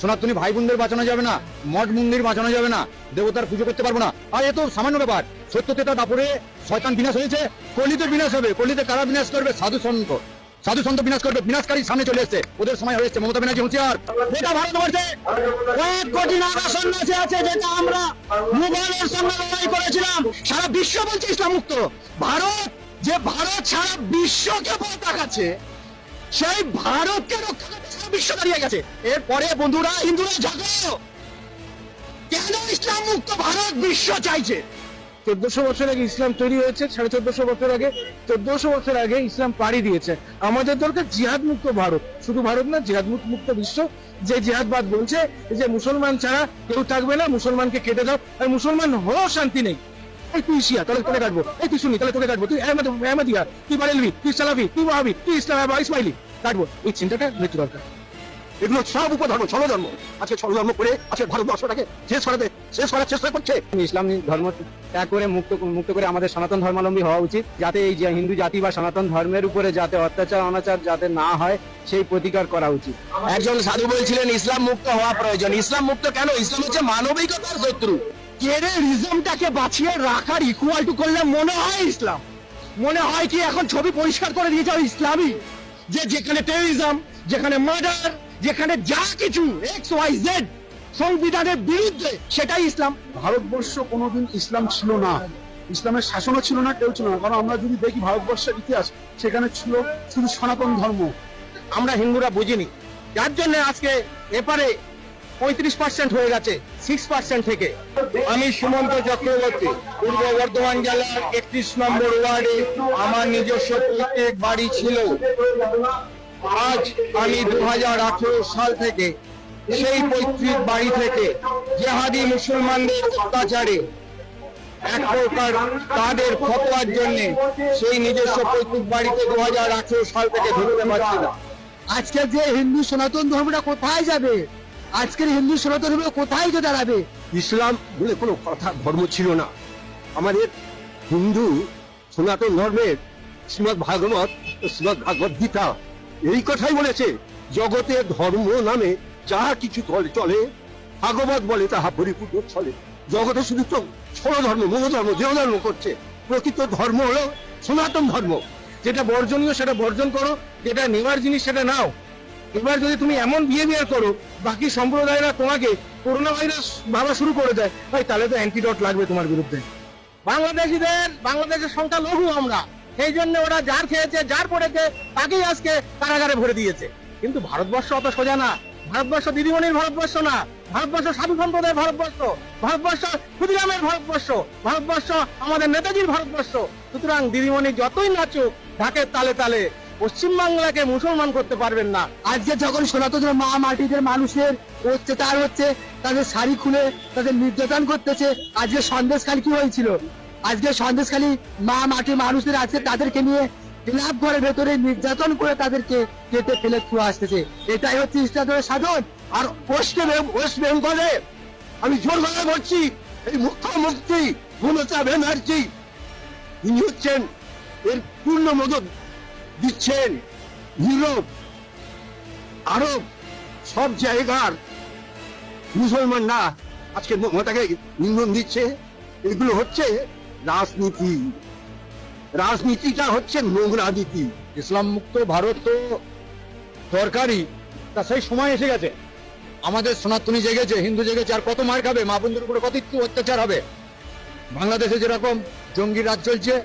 সনাতনী ভাই বোনদের বাঁচানো যাবে না, মঠ মন্দির বাঁচানো যাবে না, দেবতার পুজো করতে পারব না। আর এ তো সামান্য ব্যাপার সত্যতেতা দাপরে শয়তান বিনাশ হয়েছে, কলিতে বিনাশ হবে, কলিতে কারা বিনাশ করবে? সাধু সন্ত। সাধু সন্ত বিনাশ করবে বিনাশকারী সামনে চলে এসেছে, ওদের সময় হয়েছে মমতা ব্যানার্জি হুঁশিয়ার। গোটা ভারতবর্ষে কয়েক কোটি নাগা সন্ন্যাসী আছে, যেটা আমরা মুঘলের সঙ্গে লড়াই করেছিলাম। সারা বিশ্ব বলছে ইসলাম মুক্ত। ভারত, যে ভারত সারা বিশ্বকে পথ দেখাচ্ছে, সেই ভারতকে রক্ষা করতে বিশ্ব দাঁড়িয়ে গেছে। এরপরে বন্ধুরা হিন্দুরা ঝগড়ো। কেন ইসলাম মুক্ত ভারত বিশ্ব চাইছে? চোদ্দশো বছর আগে ইসলাম তৈরি হয়েছে, সাড়ে চোদ্দশো বছর আগে, চোদ্দশো বছর আগে ইসলাম পাড়ি দিয়েছে। আমাদের দরকার জিহাদ মুক্ত ভারত। শুধু ভারত না, জিহাদ মুক্ত বিশ্ব। যে জিহাদবাদ বলছে, যে মুসলমান ছাড়া কেউ থাকবে না, মুসলমানকে কেটে দাও। আর মুসলমান হয়েও শান্তি নেই। এই তুই শিয়া, তাহলে তোকে কাটবো। এই তুই শুনি তাহলে তোকে কাটবো। তুই আহমদ তুই বারেলভি, তুই সালাফি, তুই ওয়াহাবি, তুই ইসলাম ইসমাইলি, কাটবো। এই চিন্তাটা মৃত্যু দরকার। এগুলো সব উপধর্ম আজকে করে আজকে ভারতবর্ষটাকে শেষ করাতে শেষ করার চেষ্টা করছে। ইসলাম ধর্ম ত্যাগ করে মুক্ত মুক্ত করে আমাদের সনাতন ধর্মাবলম্বী হওয়া উচিত যাতে এই যে হিন্দু জাতি বা সনাতন ধর্মের উপরে যাতে অত্যাচার অনাচার যাতে না হয় সেই প্রতিকার করা উচিত। একজন সাধু বলছিলেন ইসলাম মুক্ত হওয়া প্রয়োজন। ইসলাম মুক্ত কেন? ইসলাম হচ্ছে মানবিকতার শত্রু। টেরিজমটাকে বাঁচিয়ে রাখার ইকুয়াল টু করলে মনে হয় ইসলাম। মনে হয় কি এখন ছবি পরিষ্কার করে দিয়েছে ওই ইসলামই যে যেখানে টেরিজম যেখানে মার্ডার যেখানে যা কিছু এক্স ওয়াই জেড সংবিধানের বিরুদ্ধে সেটাই ইসলাম। ভারতবর্ষ কোনোদিন ইসলাম ছিল না। ইসলামের শাসনও ছিল না কেউ ছিল না। কারণ আমরা যদি দেখি ভারতবর্ষের ইতিহাস সেখানে ছিল শুধু সনাতন ধর্ম। আমরা হিন্দুরা বুঝিনি। যার জন্য আজকে এপারে পঁয়ত্রিশ পার্সেন্ট হয়ে গেছে সিক্স পার্সেন্ট থেকে। আমি সুমন্ত চক্রবর্তী পূর্ব বর্ধমান জেলার একত্রিশ নম্বর ওয়ার্ডে। আমার নিজস্ব প্রত্যেক বাড়ি ছিল। আজ আমি দু সাল থেকে সেই পৈতৃক বাড়ি থেকে জেহাদি মুসলমানদের অত্যাচারে এক প্রকার তাদের ফতোয়ার জন্য সেই নিজস্ব পৈতৃক বাড়িতে দু সাল থেকে ঢুকতে পারছি না। আজকে যে হিন্দু সনাতন ধর্মটা কোথায় যাবে? আজকের হিন্দু সনাতন ধর্ম কোথায় যে দাঁড়াবে? ইসলাম বলে কোনো কথা ধর্ম ছিল না। আমাদের হিন্দু সনাতন ধর্মের শ্রীমদ ভাগবত শ্রীমদ ভাগবত গীতা এই কথাই বলেছে, জগতে ধর্ম নামে যাহা কিছু চলে ভাগবত বলে তাহা পরিপূর্ণ চলে জগতে শুধু তো ষোলো ধর্ম, মূল ধর্ম, দেহ ধর্ম করছে। প্রকৃত ধর্ম হলো সনাতন ধর্ম। যেটা বর্জনীয়, সেটা বর্জন করো, যেটা নেওয়ার জিনিস, সেটা নাও। এবার যদি তুমি এমন বিহেভিয়ার করো, বাকি সম্প্রদায়রা তোমাকে করোনা ভাইরাস ভাবা শুরু করে দেয়, ভাই তাহলে তো অ্যান্টিডট লাগবে তোমার বিরুদ্ধে। বাংলাদেশিদের, বাংলাদেশের সংখ্যা লঘু আমরা। সেই জন্য ওরা যার খেয়েছে, যার পড়েছে, তাকেই আজকে কারাগারে ভরে দিয়েছে। কিন্তু ভারতবর্ষ অত সোজা না। ভারতবর্ষ দিদিমণির ভারতবর্ষ না। ভারতবর্ষ সাধু সম্প্রদায়ের ভারতবর্ষ। ভারতবর্ষ ক্ষুদিরামের ভারতবর্ষ। ভারতবর্ষ আমাদের নেতাজির ভারতবর্ষ। সুতরাং দিদিমণি যতই নাচুক, ঢাকের তালে তালে পশ্চিমবাংলাকে মুসলমান করতে পারবেন না। আজকে যখন সনাতন মা মাটিদের মানুষের অত্যাচার হচ্ছে, তাদের শাড়ি খুলে তাদের নির্যাতন করতেছে, আজকে সন্দেশখালি কি হয়েছিল? আজকে সন্দেশখালি মা মাটির মানুষদের আছে তাদেরকে নিয়ে ক্লাব ঘরের ভেতরে নির্যাতন করে তাদেরকে কেটে ফেলে ছুঁয়ে আসতেছে। এটাই হচ্ছে ইসলামের সাধন। আর পশ্চিম ওয়েস্ট বেঙ্গলে আমি জোর গলায় বলছি, এই মুখ্যমন্ত্রী মমতা ব্যানার্জি ইনি হচ্ছেন এর পূর্ণ মদত দিচ্ছেন ইউরোপ, আরব, সব জায়গার মুসলমানরা আজকে মমতাকে নিন্দন দিচ্ছে। এগুলো হচ্ছে রাজনীতি। রাজনীতিটা হচ্ছে নোংরা নীতি। ইসলাম মুক্ত ভারত তো দরকারই। তা সেই সময় এসে গেছে। আমাদের সনাতনী জেগেছে, হিন্দু জেগেছে, আর কত মার খাবে? মা বোনদের উপরে কত একটু অত্যাচার হবে? বাংলাদেশে যেরকম জঙ্গি রাজ চলছে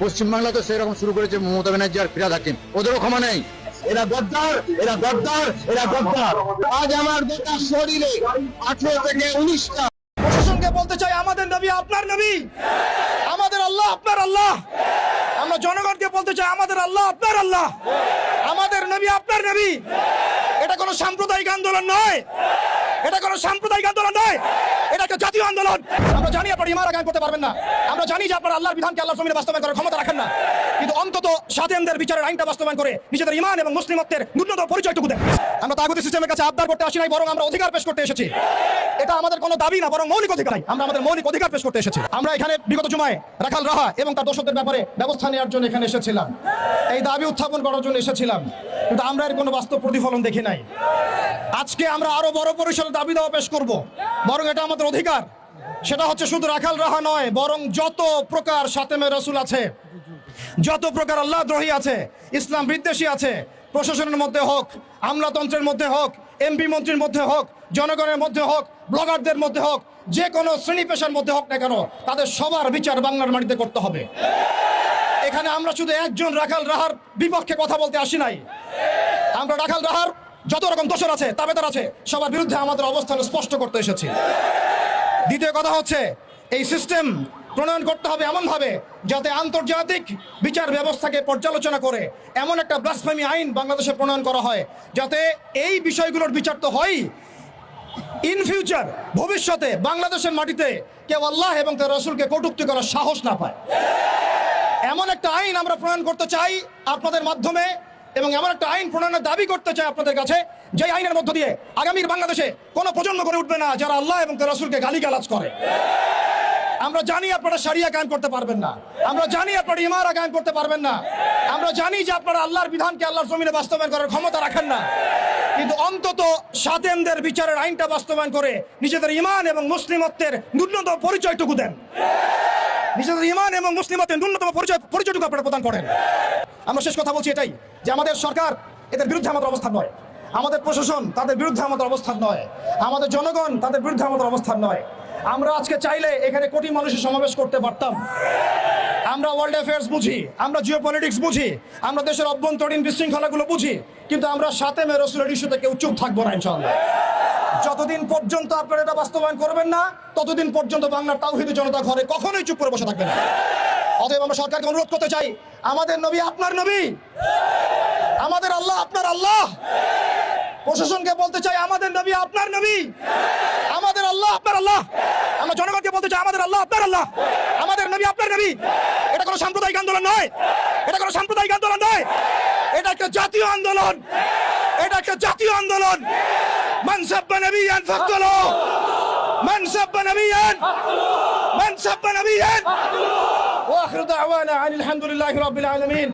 পশ্চিমবাংলা তো সেরকম শুরু করেছে মমতা ব্যানার্জি আর ফিরাদ হাকিম। ওদেরও ক্ষমা নেই। এরা গদ্দার এরা গদ্দার এরা গদ্দার। আজ আমার গোটা শরীরে আঠেরো থেকে উনিশটা নবী আপনার নবী। আমাদের আল্লাহ আপনার আল্লাহ। আমরা জনগণকে বলতে চাই, আমাদের আল্লাহ আপনার আল্লাহ। আমাদের নবী আপনার নবী। এটা কোনো সাম্প্রদায়িক আন্দোলন নয়। এটা কোনো সাম্প্রদায়িক আন্দোলন নয়। এটা একটা জাতীয় আন্দোলন। আমরা জানি আপনারা ইমারা গান করতে পারবেন না। আমরা জানি যে আপনারা আল্লাহর বিধানকে আল্লাহর জমিনে বাস্তবায়ন করার ক্ষমতা রাখেন না। কিন্তু অন্তত স্বাধীনদের বিচারের আইনটা বাস্তবায়ন করে নিজেদের ইমান এবং মুসলিমত্বের ন্যূনতম পরিচয়টুকু দেন। আমরা তাগুতি সিস্টেমের কাছে আবদার করতে আসি নাই, বরং আমরা অধিকার পেশ করতে এসেছি। এটা আমাদের কোনো দাবি না, বরং মৌলিক অধিকার। আমরা আমাদের মৌলিক অধিকার পেশ করতে এসেছি। আমরা এখানে বিগত জুমায় রাখাল রাহা এবং তার দোষদের ব্যাপারে ব্যবস্থা নেওয়ার জন্য এখানে এসেছিলাম। এই দাবি উত্থাপন করার জন্য এসেছিলাম। কিন্তু আমরা এর কোনো বাস্তব প্রতিফলন দেখি নাই। আজকে আমরা আরও বড় পরিসরে দাবি দেওয়া পেশ করব। বরং এটা আমাদের অধিকার। সেটা হচ্ছে শুধু রাখাল রাহা নয়, বরং যত প্রকার সাতেমে রসুল আছে, যত প্রকার আল্লাহ দ্রোহী আছে, ইসলাম বিদ্বেষী আছে, প্রশাসনের মধ্যে হোক, আমলাতন্ত্রের মধ্যে হোক, এমপি মন্ত্রীর মধ্যে হোক জনগণের মধ্যে হোক, ব্লগারদের মধ্যে হোক, যে কোনো শ্রেণি পেশার মধ্যে হোক না কেন, তাদের সবার বিচার বাংলার মাটিতে করতে হবে। এখানে আমরা শুধু একজন রাখাল রাহার বিপক্ষে কথা বলতে আসি নাই। আমরা রাখাল রাহার যত রকম দোষর আছে তাবেদার আছে, সবার বিরুদ্ধে আমাদের অবস্থান স্পষ্ট করতে এসেছি। দ্বিতীয় কথা হচ্ছে, এই সিস্টেম প্রণয়ন করতে হবে এমনভাবে যাতে আন্তর্জাতিক বিচার ব্যবস্থাকে পর্যালোচনা করে এমন একটা ব্লাসফেমি আইন বাংলাদেশে প্রণয়ন করা হয়, যাতে এই বিষয়গুলোর বিচার তো হয় ইন ফিউচার ভবিষ্যতে বাংলাদেশের মাটিতে কেউ আল্লাহ এবং তার রসুলকে কটুক্তি করার সাহস না পায়। এমন একটা আইন আমরা প্রণয়ন করতে চাই আপনাদের মাধ্যমে এবং এমন একটা আইন প্রণয়নের দাবি করতে চাই আপনাদের কাছে যে আইনের মধ্য দিয়ে আগামীর বাংলাদেশে কোনো প্রজন্ম করে উঠবে না যারা আল্লাহ এবং তার রসুলকে গালিগালাজ করে। আমরা জানি আপনারা সারিয়া কায়েম করতে পারবেন না। আমরা জানি আপনারা ইমারা কায়েম করতে পারবেন না। আমরা জানি যে আপনারা আল্লাহর বিধানকে আল্লাহর জমিনে বাস্তবায়ন করার ক্ষমতা রাখেন না। কিন্তু অন্তত সাতেমদের বিচারের আইনটা বাস্তবায়ন করে নিজেদের ইমান এবং মুসলিমত্বের ন্যূনতম পরিচয়টুকু দেন। নিজেদের ইমান এবং মুসলিমতের ন্যূনতম পরিচয়, পরিচয়টুকু আপনারা প্রদান করেন। আমরা শেষ কথা বলছি এটাই, যে আমাদের সরকার এদের বিরুদ্ধে আমাদের অবস্থান নয়। আমাদের প্রশাসন তাদের বিরুদ্ধে আমাদের অবস্থান নয়। আমাদের জনগণ তাদের বিরুদ্ধে আমাদের অবস্থান নয়। আমরা আজকে চাইলে এখানে কোটি মানুষের সমাবেশ করতে পারতাম। আমরা ওয়ার্ল্ড অ্যাফেয়ার্স বুঝি, আমরা জিও পলিটিক্স বুঝি, আমরা দেশের অভ্যন্তরীণ বিশৃঙ্খলাগুলো বুঝি, কিন্তু আমরা সাথে মে রসুলের ইস্যুতে কেউ চুপ থাকব না ইনশাল্লাহ যতদিন পর্যন্ত আপনারা এটা বাস্তবায়ন করবেন না, ততদিন পর্যন্ত বাংলার তাওহিদি জনতা ঘরে কখনোই চুপ করে বসে থাকবে না। অতএব আমরা সরকারকে অনুরোধ করতে চাই, আমাদের নবী আপনার নবী। আমাদের আল্লাহ আপনার আল্লাহ। প্রশাসনকে বলতে চাই, আমাদের নবী আপনার নবী। আমাদের আল্লাহ আপনার আল্লাহ। আমরা জনগণকে বলতে চাই, আমাদের আল্লাহ আপনার আল্লাহ। আমাদের নবী আপনার নবী। এটা কোনো সাম্প্রদায়িক আন্দোলন নয়। এটা কোনো সাম্প্রদায়িক আন্দোলন নয়। এটা একটা জাতীয় আন্দোলন। এটা একটা জাতীয় আন্দোলন। মানসাব্বা নবী আন ফাকতলো। মানসাব্বা নবী আন মানসাব্বা নবী আন ওয়া আখিরু দাওয়ানা আনিল হামদুলিল্লাহি রাব্বিল আলামিন।